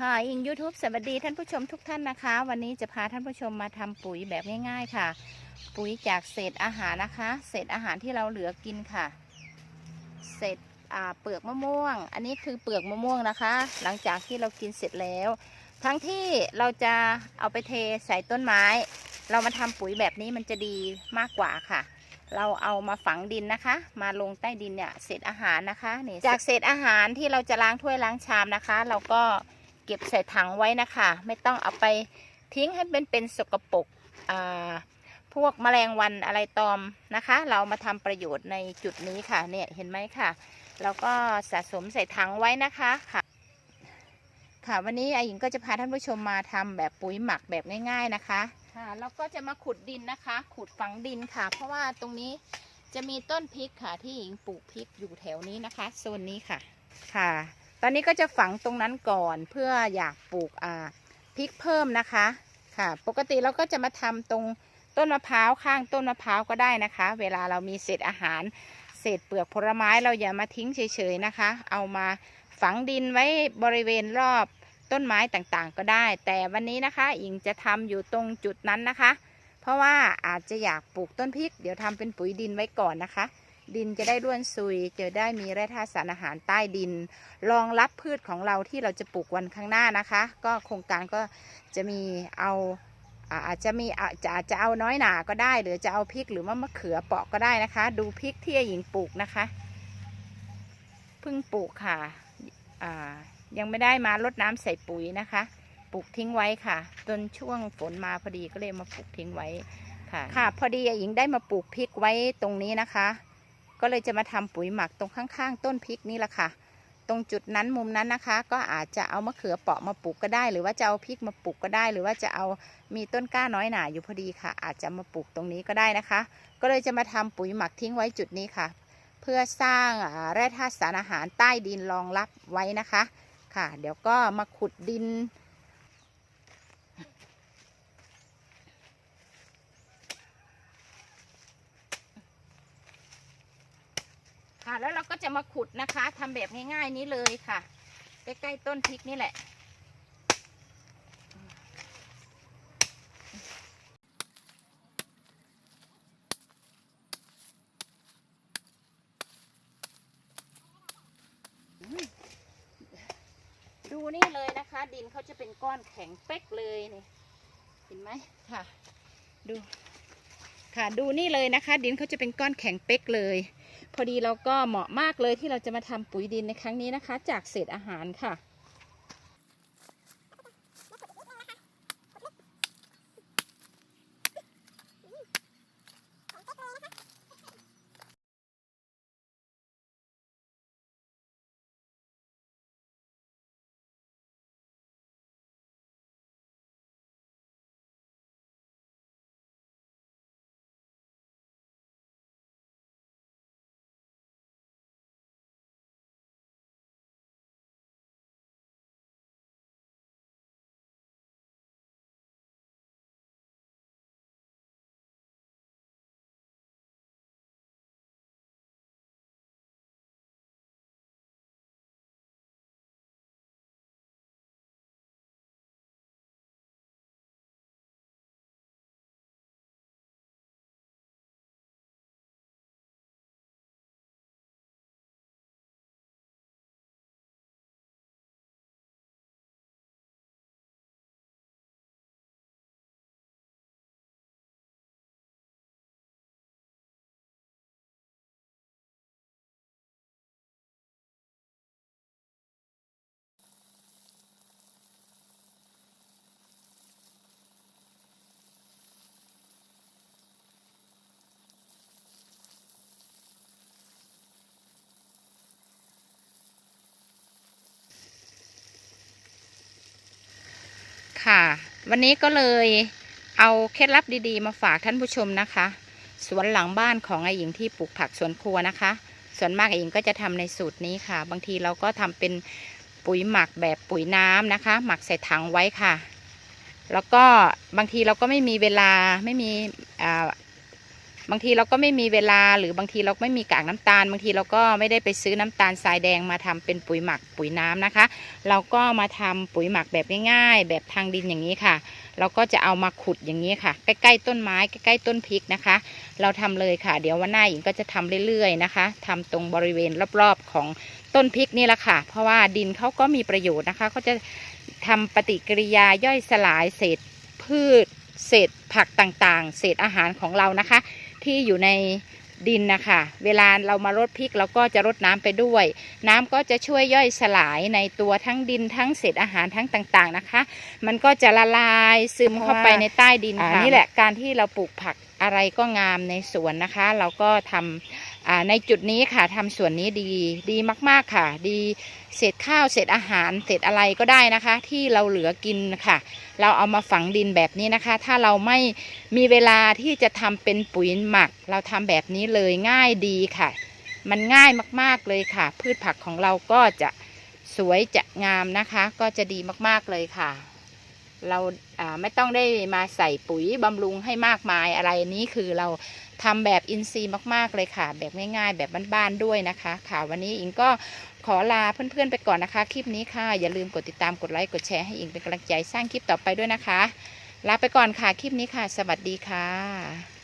ค่ะอิง YouTube สวัสดีท่านผู้ชมทุกท่านนะคะ วันนี้จะพาท่านผู้ชมมาทำปุ๋ยแบบง่าย ๆค่ะ ปุ๋ยจากเศษอาหารนะคะ เศษอาหารที่เราเหลือกินค่ะ เศษเปลือกมะม่วง อันนี้คือเปลือกมะม่วงนะคะ หลังจากที่เรากินเสร็จแล้ว ทั้งที่เราจะเอาไปเทใส่ต้นไม้ เรามาทำปุ๋ยแบบนี้มันจะดีมากกว่าค่ะ เราเอามาฝังดินนะคะ มาลงใต้ดินเนี่ยเศษอาหารนะคะนี่จากเศษอาหารที่เราจะล้างถ้วยล้างชามนะคะ เราก็ ก็บใส่ถังไว้นะคะ ไม่ต้องเอาไปทิ้งให้เป็นเป็นสกปรกพวกแมลงวันอะไรตอมนะคะ เรามาทำประโยชน์ในจุดนี้ค่ะเนี่ยเห็นไหมค่ะเราก็สะสมใส่ถังไว้นะคะค่ะ ค่ะวันนี้อาหญิงก็จะพาท่านผู้ชมมาทำแบบปุ๋ยหมักแบบง่าย ๆนะคะค่ะเราก็จะมาขุดดินนะคะ ขุดฝังดินค่ะ เพราะว่าตรงนี้จะมีต้นพริกค่ะที่หญิงปลูกพริกอยู่แถวนี้นะคะโซนนี้ค่ะค่ะ ตอนนี้ก็จะฝังตรงนั้นก่อนเพื่ออยากปลูกอ่าพริกเพิ่มนะคะค่ะ ปกติเราก็จะมาทำตรงต้นมะพร้าวข้างต้นมะพร้าวก็ได้นะคะ เวลาเรามีเศษอาหารเศษเปลือกผลไม้เราอย่ามาทิ้งเฉยๆนะคะ เอามาฝังดินไว้บริเวณรอบต้นไม้ต่างๆ ก็ได้ แต่วันนี้นะคะอิงจะทำอยู่ตรงจุดนั้นนะคะ เพราะว่าอาจจะอยากปลูกต้นพริก เดี๋ยวทำเป็นปุ๋ยดินไว้ก่อนนะคะ ดินจะได้ร่วนซุย จะได้มีแร่ธาตุสารอาหารใต้ดิน รองรับพืชของเราที่เราจะปลูกวันข้างหน้านะคะ ก็โครงการก็จะมีเอาอาจจะมีอาจจะอาจจะเอาน้อยหนาก็ได้ หรือจะเอาพริกหรือว่ามะเขือเปราะก็ได้นะคะ ดูพริกที่หญิงปลูกนะคะเพิ่งปลูกค่ะยังไม่ได้มารดน้ำใส่ปุ๋ยนะคะ ปลูกทิ้งไว้ค่ะจนช่วงฝนมาพอดีก็เลยมาปลูกทิ้งไว้ค่ะ ค่ะ พอดีหญิงได้มาปลูกพริกไว้ตรงนี้นะคะ ก็เลยจะมาทำปุ๋ยหมักตรงข้างๆ ต้นพริกนี่แหละค่ะ ตรงจุดนั้นมุมนั้นนะคะ ก็อาจจะเอามะเขือเปราะมาปลูกก็ได้ หรือว่าจะเอาพริกมาปลูกก็ได้ หรือว่าจะเอามีต้นกล้าน้อยหนาอยู่พอดีค่ะ อาจจะมาปลูกตรงนี้ก็ได้นะคะ ก็เลยจะมาทำปุ๋ยหมักทิ้งไว้จุดนี้ค่ะ เพื่อสร้างแร่ธาตุสารอาหารใต้ดินรองรับไว้นะคะค่ะ เดี๋ยวก็มาขุดดิน ค่ะแล้วเราก็จะมาขุดนะคะทำแบบง่ายๆนี้เลยค่ะ ใกล้ๆต้นพริกนี่แหละ ดูนี่เลยนะคะ ดินเขาจะเป็นก้อนแข็งเป๊กเลยนี่เห็นไหมค่ะ ดูค่ะดูนี่เลยนะคะ ดินเขาจะเป็นก้อนแข็งเป๊กเลย พอดีเราก็เหมาะมากเลยที่เราจะมาทำปุ๋ยดินในครั้งนี้นะคะ จากเศษอาหารค่ะ ค่ะ วันนี้ก็เลยเอาเคล็ดลับดีๆ มาฝากท่านผู้ชมนะคะ สวนหลังบ้านของไอหญิงที่ปลูกผักสวนครัวนะคะ ส่วนมากไอหญิงก็จะทำในสูตรนี้ค่ะ บางทีเราก็ทำเป็นปุ๋ยหมักแบบปุ๋ยน้ำนะคะ หมักใส่ถังไว้ค่ะ แล้วก็บางทีเราก็ไม่มีเวลาไม่มี บางทีเราก็ไม่มีเวลาหรือบางทีเราไม่มีกากน้ำตาล บางทีเราก็ไม่ได้ไปซื้อน้ำตาลทรายแดงมาทำเป็นปุ๋ยหมักปุ๋ยน้ำนะคะ เราก็มาทำปุ๋ยหมักแบบง่ายๆ แบบทางดินอย่างนี้ค่ะ เราก็จะเอามาขุดอย่างนี้ค่ะ ใกล้ๆต้นไม้ใกล้ๆต้นพริกนะคะ เราทำเลยค่ะ เดี๋ยววันหน้าหญิงก็จะทำเรื่อยๆนะคะทำตรงบริเวณรอบๆของต้นพริกนี่แหละค่ะ เพราะว่าดินเขาก็มีประโยชน์นะคะเขาจะทำปฏิกิริยาย่อยสลายเศษพืชเศษผักต่างๆ เศษอาหารของเรานะคะ ที่อยู่ในดินนะคะ เวลาเรามารดพริกเราก็จะรดน้ำไปด้วย น้ำก็จะช่วยย่อยสลายในตัวทั้งดินทั้งเศษอาหารทั้งต่างๆนะคะ มันก็จะละลายซึมเข้าไปในใต้ดินค่ะนี่แหละการที่เราปลูกผักอะไรก็งามในสวนนะคะ เราก็ทำอ่า ในจุดนี้ค่ะทำส่วนนี้ดีดีมาก ๆค่ะ ดีเศษข้าวเศษอาหารเศษอะไรก็ได้นะคะ ที่เราเหลือกินค่ะ เราเอามาฝังดินแบบนี้นะคะ ถ้าเราไม่มีเวลาที่จะทำเป็นปุ๋ยหมัก เราทำแบบนี้เลยง่ายดีค่ะ มันง่ายมากๆเลยค่ะ พืชผักของเราก็จะสวยจะงามนะคะ ก็จะดีมากๆเลยค่ะ เราไม่ต้องได้มาใส่ปุ๋ยบำรุงให้มากมายอะไรนี้คือเราทำแบบอินทรีย์มากๆเลยค่ะ แบบง่ายๆ แบบบ้านๆด้วยนะคะ ค่ะวันนี้อิงก็ขอลาเพื่อนๆไปก่อนนะคะ คลิปนี้ค่ะ อย่าลืมกดติดตามกดไลค์กดแชร์ให้อิงเป็นกำลังใจสร้างคลิปต่อไปด้วยนะคะ ลาไปก่อนค่ะคลิปนี้ค่ะ สวัสดีค่ะ